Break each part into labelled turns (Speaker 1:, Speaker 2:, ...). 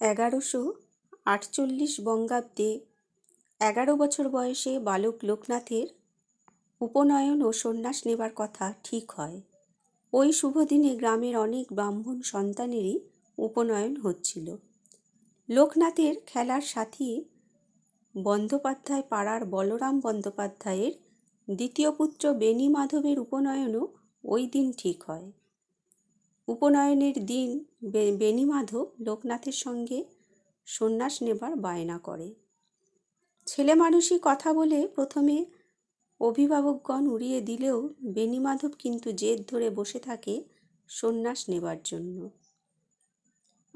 Speaker 1: এগারোশো আটচল্লিশ বঙ্গাব্দে এগারো বছর বয়সে বালক লোকনাথের উপনয়ন ও সন্ন্যাস নেবার কথা ঠিক হয়। ওই শুভ দিনে গ্রামের অনেক ব্রাহ্মণ সন্তানেরই উপনয়ন হচ্ছিল। লোকনাথের খেলার সাথী বন্দ্যোপাধ্যায় পাড়ার বলরাম বন্দ্যোপাধ্যায়ের দ্বিতীয় পুত্র বেণী মাধবের উপনয়নও ওই দিন ঠিক হয়। উপনয়নের দিন বেণী মাধব লোকনাথের সঙ্গে সন্ন্যাস নেবার বায়না করে। ছেলে মানুষই কথা বলে প্রথমে অভিভাবকগণ উড়িয়ে দিলেও বেণী মাধব কিন্তু জেদ ধরে বসে থাকে সন্ন্যাস নেবার জন্য।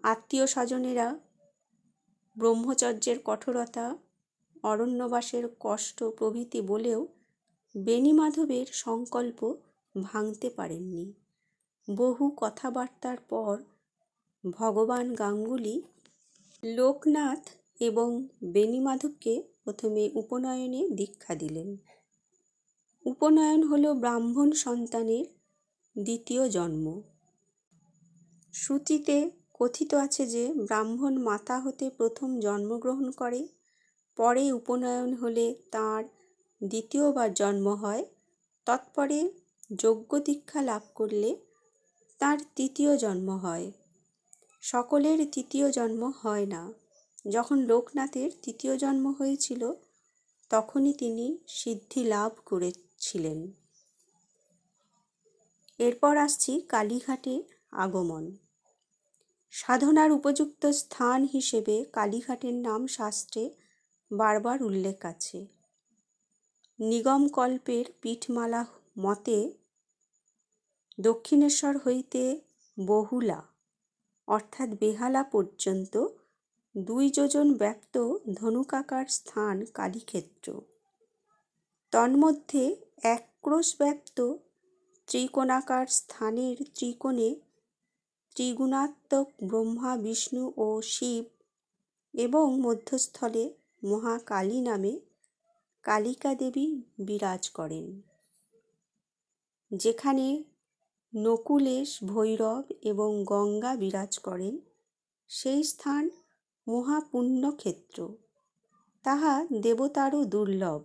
Speaker 1: আত্মীয় স্বজনেরা, ব্রহ্মচর্যের কঠোরতা, অরণ্যবাসের কষ্ট প্রভৃতি বলেও বেণী মাধবের সংকল্প ভাঙতে পারেননি। বহু কথাবার্তার পর ভগবান গাঙ্গুলি লোকনাথ এবং বেণীমাধবকে প্রথমে উপনয়নে দীক্ষা দিলেন। উপনয়ন হল ব্রাহ্মণ সন্তানের দ্বিতীয় জন্ম। শ্রুতিতে কথিত আছে যে, ব্রাহ্মণ মাতা হতে প্রথম জন্মগ্রহণ করে, পরে উপনয়ন হলে তার দ্বিতীয়বার জন্ম হয়, তৎপরে যোগ্য দীক্ষা লাভ করলে তার তৃতীয় জন্ম হয়। সকলের তৃতীয় জন্ম হয় না। যখন লোকনাথের তৃতীয় জন্ম হয়েছিল, তখনই তিনি সিদ্ধি লাভ করেছিলেন। এরপর আসছি কালীঘাটে আগমন। সাধনার উপযুক্ত স্থান হিসেবে কালীঘাটের নাম শাস্ত্রে বারবার উল্লেখ আছে। নিগমকল্পের পীঠমালা মতে দক্ষিণেশ্বর হইতে বহুলা, অর্থাৎ বেহালা পর্যন্ত দুই যোজন ব্যক্ত ধনুকাকার স্থান কালীক্ষেত্র। তন্মধ্যে এক ক্রোশ ব্যক্ত ত্রিকোণাকার স্থানের ত্রিকোণে ত্রিগুণাত্মক ব্রহ্মা, বিষ্ণু ও শিব এবং মধ্যস্থলে মহাকালী নামে কালিকা দেবী বিরাজ করেন। যেখানে নকুলেশ, ভৈরব এবং গঙ্গা বিরাজ করেন। সেই স্থান মহাপুণ্যক্ষেত্র। তাহা দেবতারও দুর্লভ।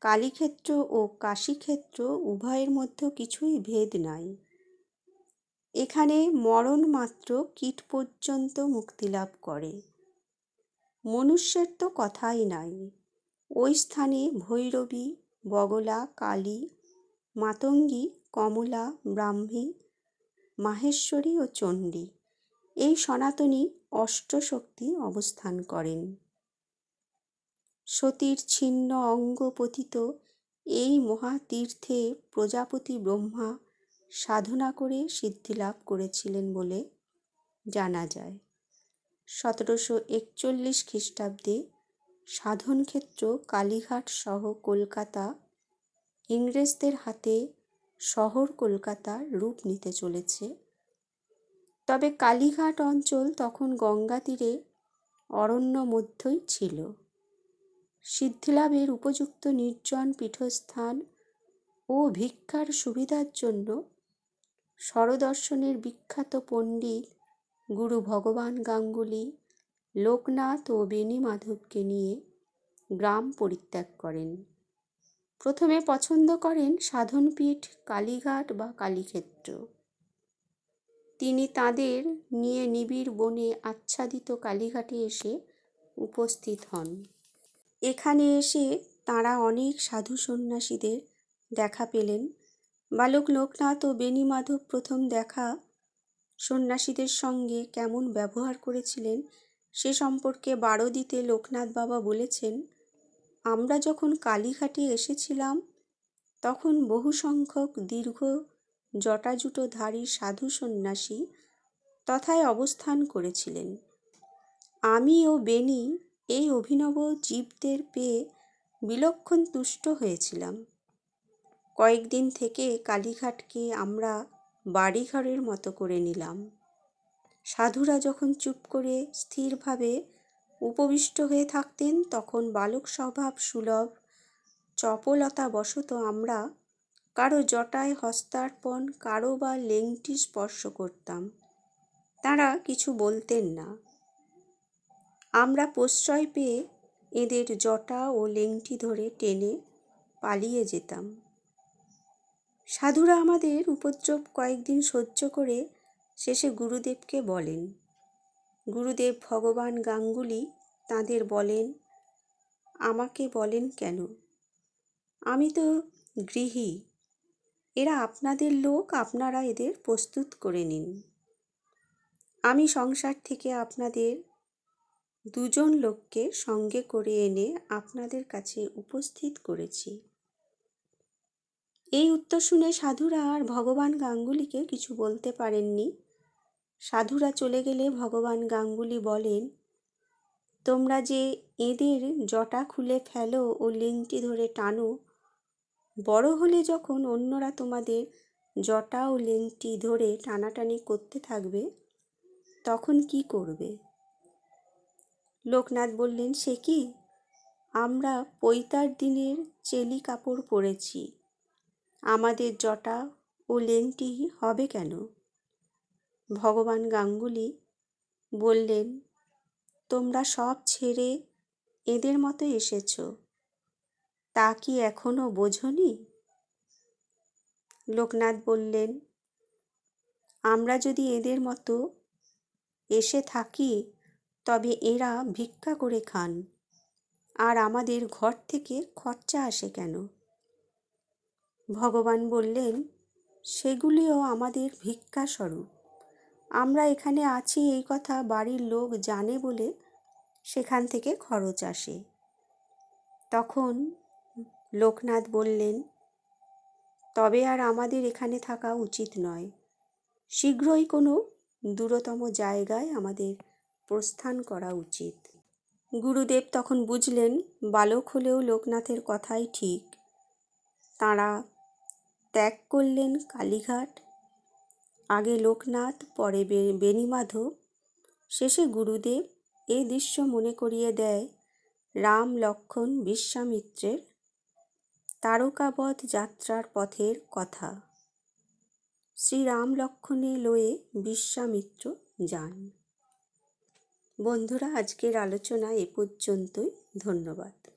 Speaker 1: কালীক্ষেত্র ও কাশীক্ষেত্র উভয়ের মধ্যে কিছুই ভেদ নাই। এখানে মরণ মাত্র কীট পর্যন্ত মুক্তিলাভ করে। মনুষ্যের তো কথাই নাই। ওই স্থানে ভৈরবী, বগলা, কালী, মাতঙ্গী কমলা, ব্রাহ্মী, মাহেশ্বরী ও চণ্ডী এই সনাতনী অষ্টশক্তি অবস্থান করেন। সতীর ছিন্ন অঙ্গ পতিত এই মহাতীর্থে প্রজাপতি ব্রহ্মা সাধনা করে সিদ্ধিলাভ করেছিলেন বলে জানা যায়। সতেরোশো একচল্লিশ খ্রিস্টাব্দে সাধনক্ষেত্র কালীঘাট সহ কলকাতা ইংরেজদের হাতে শহর কলকাতার রূপ নিতে চলেছে। তবে কালীঘাট অঞ্চল তখন গঙ্গা তীরে অরণ্য মধ্যই ছিল। সিদ্ধিলাভের উপযুক্ত নির্জন পীঠস্থান ও ভিক্ষার সুবিধার জন্য স্বরদর্শনের বিখ্যাত পণ্ডিত গুরু ভগবান গাঙ্গুলি লোকনাথ ও বেণী মাধবকে নিয়ে গ্রাম পরিত্যাগ করেন। প্রথমে পছন্দ করেন সাধনপীঠ, কালীঘাট বা কালীক্ষেত্র। তিনি তাদের নিয়ে নিবিড় বনে আচ্ছাদিত কালীঘাটে এসে উপস্থিত হন। এখানে এসে তাঁরা অনেক সাধু সন্ন্যাসীদের দেখা পেলেন। বালক লোকনাথ ও বেণী মাধব প্রথম দেখা সন্ন্যাসীদের সঙ্গে কেমন ব্যবহার করেছিলেন সে সম্পর্কে বারো দিতে লোকনাথ বাবা বলেছেন আমরা যখন কালীঘাটে এসেছিলাম, তখন বহু সংখ্যক দীর্ঘ জটাজুটোধারী সাধু সন্ন্যাসী তথায় অবস্থান করেছিলেন। আমি ও বেনি এই অভিনব জীবদের পেয়ে বিলক্ষণ তুষ্ট হয়েছিলাম। কয়েকদিন থেকে কালীঘাটকে আমরা বাড়িঘরের মতো করে নিলাম। সাধুরা যখন চুপ করে স্থিরভাবে উপবিষ্ট হয়ে থাকতেন, তখন বালক স্বভাব সুলভ চপলতা চপলতাবশত আমরা কারও জটায় হস্তার্পণ, কারও বা লেংটি স্পর্শ করতাম। তাঁরা কিছু বলতেন না। আমরা প্রশ্রয় পেয়ে এদের জটা ও লেংটি ধরে টেনে পালিয়ে যেতাম। সাধুরা আমাদের উপদ্রব কয়েকদিন সহ্য করে শেষে গুরুদেবকে বলেন গুরুদেব ভগবান গাঙ্গুলি তাঁদের বলেন, আমাকে বলেন কেন? আমি তো গৃহী। এরা আপনাদের লোক, আপনারা এদের প্রস্তুত করে নিন। আমি সংসার থেকে আপনাদের দুজন লোককে সঙ্গে করে এনে আপনাদের কাছে উপস্থিত করেছি। এই উত্তর শুনে সাধুরা আর ভগবান গাঙ্গুলিকে কিছু বলতে পারেননি। সাধুরা চলে গেলে ভগবান গাঙ্গুলি বলেন, তোমরা যে এদের জটা খুলে ফেলো ও লিংটি ধরে টানো, বড় হলে যখন অন্যরা তোমাদের জটা ও লিংটি ধরে টানাটানি করতে থাকবে, তখন কি করবে? লোকনাথ বললেন, সে কি? আমরা পৈতার দিনের চেলি কাপড় পরেছি, আমাদের জটা ও লেংটি হবে কেন? ভগবান গাঙ্গুলি বললেন, তোমরা সব ছেড়ে এদের মতো এসেছ। তা কি এখনও বোঝনি? লোকনাথ বললেন, আমরা যদি এদের মতো এসে থাকি, তবে এরা ভিক্ষা করে খান। আর আমাদের ঘর থেকে খরচা আসে কেন? ভগবান বললেন, সেগুলিও আমাদের ভিক্ষা স্বরূপ আমরা এখানে আছি এই কথা বাড়ির লোক জানে বলে সেখান থেকে খরচ আসে। তখন লোকনাথ বললেন, তবে আর আমাদের এখানে থাকা উচিত নয়। শীঘ্রই কোনো দূরতম জায়গায় আমাদের প্রস্থান করা উচিত। গুরুদেব তখন বুঝলেন, বালক হলেও লোকনাথের কথাই ঠিক। তাঁরা ত্যাগ করলেন কালীঘাট। আগে লোকনাথ, পরে বেণীমাধব। শেষে গুরুদেব এ দৃশ্য মনে করিয়ে দেয়, রাম লক্ষণ বিশ্বামিত্রের তারকাবধ যাত্রার পথের কথা। শ্রীরাম লক্ষণে লয়ে বিশ্বামিত্র যান। বন্ধুরা, আজকের আলোচনা এ পর্যন্তই। ধন্যবাদ।